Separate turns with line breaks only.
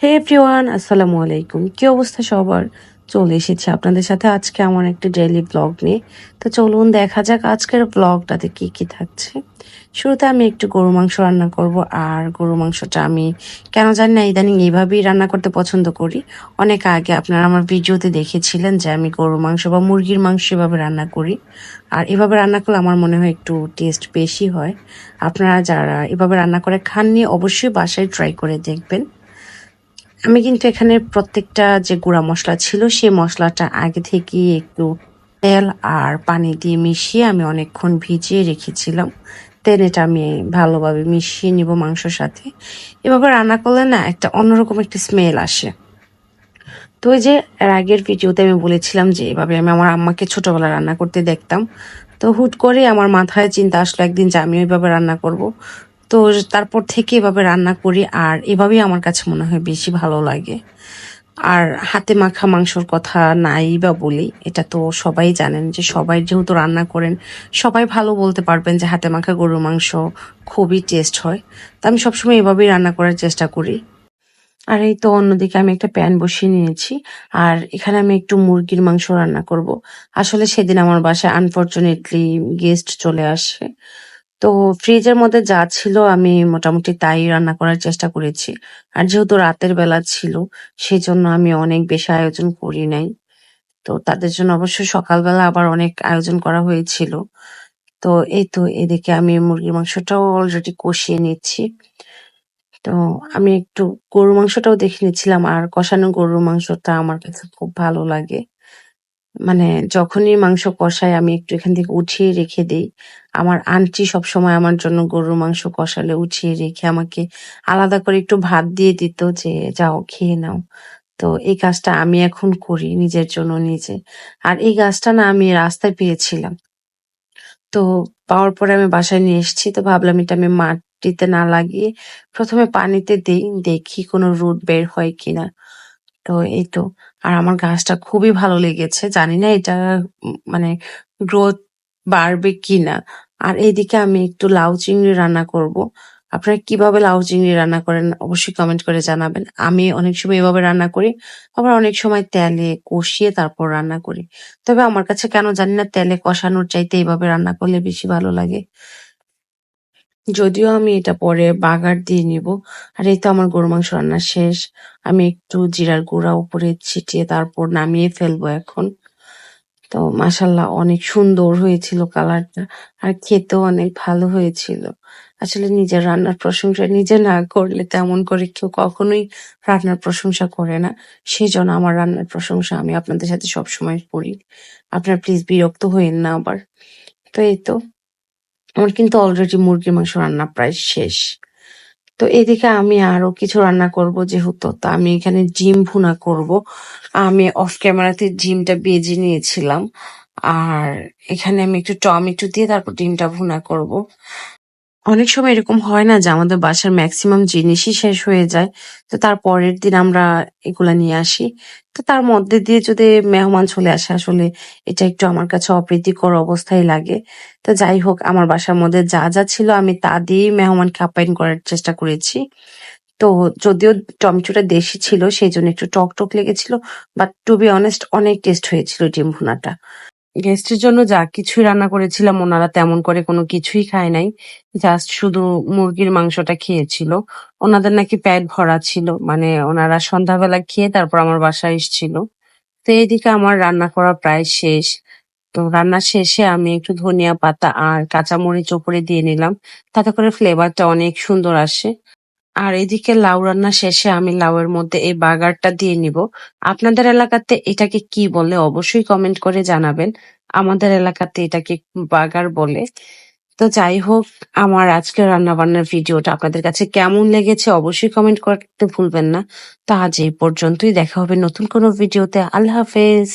হে everyone আসসালামু আলাইকুম। কি অবস্থা সবার? চলে এসেছি আপনাদের সাথে আজকে আমার একটা ডেইলি ব্লগ নিয়ে। তো চলুন দেখা যাক আজকের ব্লগটাতে কি কি থাকছে। শুরুতে আমি একটু গরু মাংস রান্না করব, আর গরু মাংসটা আমি কেন জানি না, ইদানিং এইভাবেই রান্না করতে পছন্দ করি। অনেক আগে আপনারা আমার ভিডিওতে দেখেছিলেন যে আমি গরু মাংস বা মুরগির মাংস এভাবে রান্না করি। আর এভাবে রান্না করলে আমার মনে হয় একটু টেস্ট বেশি হয়। আপনারা যারা এভাবে রান্না করে খাননি, অবশ্যই বাসায় ট্রাই করে দেখবেন। আমি কিন্তু এখানে প্রত্যেকটা যে গুঁড়া মশলা ছিল, সেই মশলাটা আগে থেকে একটু তেল আর পানি দিয়ে মিশিয়ে আমি অনেকক্ষণ ভিজিয়ে রেখেছিলাম। দেন এটা আমি ভালোভাবে মিশিয়ে নিব মাংসর সাথে। এভাবে রান্না করলে না একটা অন্যরকম একটা স্মেল আসে। তো ওই যে আগের ভিডিওতে আমি বলেছিলাম যে এভাবে আমি আমার আম্মাকে ছোটবেলা রান্না করতে দেখতাম। তো হুট করে আমার মাথায় চিন্তা আসলো একদিন যে আমি ওইভাবে রান্না করব। তো তারপর থেকে এভাবে রান্না করি, আর এভাবেই আমার কাছে মনে হয় বেশি ভালো লাগে। আর হাতে মাখা মাংসর কথা নাই বা বলি, এটা তো সবাই জানেন যে সবাই যেহেতু রান্না করেন, সবাই ভালো বলতে পারবেন যে হাতে মাখা গরুর মাংস খুবই টেস্ট হয়। তো আমি সবসময় এভাবেই রান্না করার চেষ্টা করি। আর এই তো অন্যদিকে আমি একটা প্যান বসিয়ে নিয়েছি, আর এখানে আমি একটু মুরগির মাংস রান্না করব। আসলে সেদিন আমার বাসায় আনফর্চুনেটলি গেস্ট চলে আসে। তো ফ্রিজের মধ্যে যা ছিল আমি মোটামুটি তাই রান্না করার চেষ্টা করেছি। আর যেহেতু রাতের বেলা ছিল সেই জন্য আমি অনেক বেশি আয়োজন করি নাই। তো তাদের জন্য অবশ্যই সকালবেলা আবার অনেক আয়োজন করা হয়েছিল। তো এই তো এদিকে আমি মুরগির মাংসটাও অলরেডি কষিয়ে নিচ্ছি। তো আমি একটু গরুর মাংসটাও দেখে নিচ্ছিলাম, আর কষানো গরুর মাংসটা আমার কাছে খুব ভালো লাগে। মানে যখনই মাংস কষাই, আমি একটু এখান থেকে উঠিয়ে রেখে দিই। আমার আন্টি সবসময় আমার জন্য গরুর মাংস কষালে উঠিয়ে রেখে আমাকে আলাদা করে একটু ভাত দিয়ে দিত যে, যাও, খেয়ে নাও। তো এই কাজটা আমি এখন করি নিজের জন্য নিজে। আর এই গাছটা না আমি রাস্তায় পেয়েছিলাম। তো পাওয়ার পরে আমি বাসায় নিয়ে এসেছি, তো ভাবলাম এটা আমি মাটিতে না লাগিয়ে প্রথমে পানিতে দেই, দেখি কোনো রুট বের হয় কিনা। তো এই তো আর আমার গাছটা খুবই ভালো লেগেছে। জানি না এটা মানে গ্রোথ বাড়বে কিনা। আর এইদিকে আমি একটু লাউ চিংড়ি রান্না করব। আপনারা কীভাবে লাউ চিংড়ি রান্না করেন অবশ্যই কমেন্ট করে জানাবেন। আমি অনেক সময় এভাবে রান্না করি, আবার অনেক সময় তেলে কষিয়ে তারপর রান্না করি। তবে আমার কাছে কেন জানি না তেলে কষানোর চাইতে এইভাবে রান্না করলে বেশি ভালো লাগে। যদিও আমি এটা পরে বাগার দিয়ে নিব। আর এই তো আমার গরু মাংস রান্না শেষ। আমি একটু জিরার গুঁড়া উপরে ছিটিয়ে তারপর নামিয়ে ফেলব এখন। তো মাসাল্লাহ অনেক সুন্দর হয়েছিল কালারটা। আর খেতেও অনেক ভালো হয়েছিল। আসলে নিজের রান্নার প্রশংসা নিজে না করলে তেমন করে কেউ কখনোই রান্নার প্রশংসা করে না। সেই জন্য আমার রান্নার প্রশংসা আমি আপনাদের সাথে সবসময় করি। আপনারা প্লিজ বিরক্ত হইেন না আবার। তো এই তো। আমার কিন্তু অলরেডি মুরগির মাংস রান্না প্রায় শেষ। তো এদিকে আমি আরও কিছু রান্না করব যেহেতু, তা আমি এখানে জিম ভুনা করব। আমি অফ ক্যামেরাতে জিমটা বেজে নিয়েছিলাম। আর এখানে আমি একটু টমেটো দিয়ে তারপর ডিমটা ভুনা করব। অনেক সময় এরকম হয় না যে আমাদের বাসার ম্যাক্সিমাম জিনিসই শেষ হয়ে যায়। তো তার পরের দিন আমরা এগুলা নিয়ে আসি। তো তার মধ্যে দিয়ে যদি মেহমান চলে আসে, আসলে এটা একটু আমার কাছে অপ্রীতিকর অবস্থায় লাগে। তো যাই হোক, আমার বাসার মধ্যে যা যা ছিল আমি তা দিয়েই মেহমানকে আপ্যায়ন করার চেষ্টা করেছি। তো যদিও টমেটোটা দেশি ছিল, সেই জন্য একটু টক টক লেগেছিল বাট টু বি অনেস্ট অনেক টেস্ট হয়েছিল ডিম ভুনাটা। গেস্টের জন্য যা কিছুই রান্না করেছিলাম, ওনারা তেমন করে কোনো কিছুই খায় নাই। জাস্ট শুধু মুরগির মাংসটা খেয়েছিল। ওনাদের নাকি পেট ভরা ছিল। মানে ওনারা সন্ধ্যাবেলা খেয়ে তারপর আমার বাসায় এসেছিল। তো এইদিকে আমার রান্না করা প্রায় শেষ। তো রান্না শেষে আমি একটু ধনিয়া পাতা আর কাঁচামরিচ উপরে দিয়ে নিলাম। তাতে করে ফ্লেভারটা অনেক সুন্দর আসে। আর এদিকে লাউ রান্না শেষে আমি লাউয়ের মধ্যে এই বাগারটা দিয়ে নিব। আপনাদের এলাকাতে এটাকে কি বলে অবশ্যই কমেন্ট করে জানাবেন। আমাদের এলাকাতে এটাকে বাগার বলে। তো যাই হোক, আমার আজকের রান্না বান্নার ভিডিওটা আপনাদের কাছে কেমন লেগেছে অবশ্যই কমেন্ট করতে ভুলবেন না। তা আজ এই পর্যন্তই। দেখা হবে নতুন কোনো ভিডিওতে। আল্লাহ হাফেজ।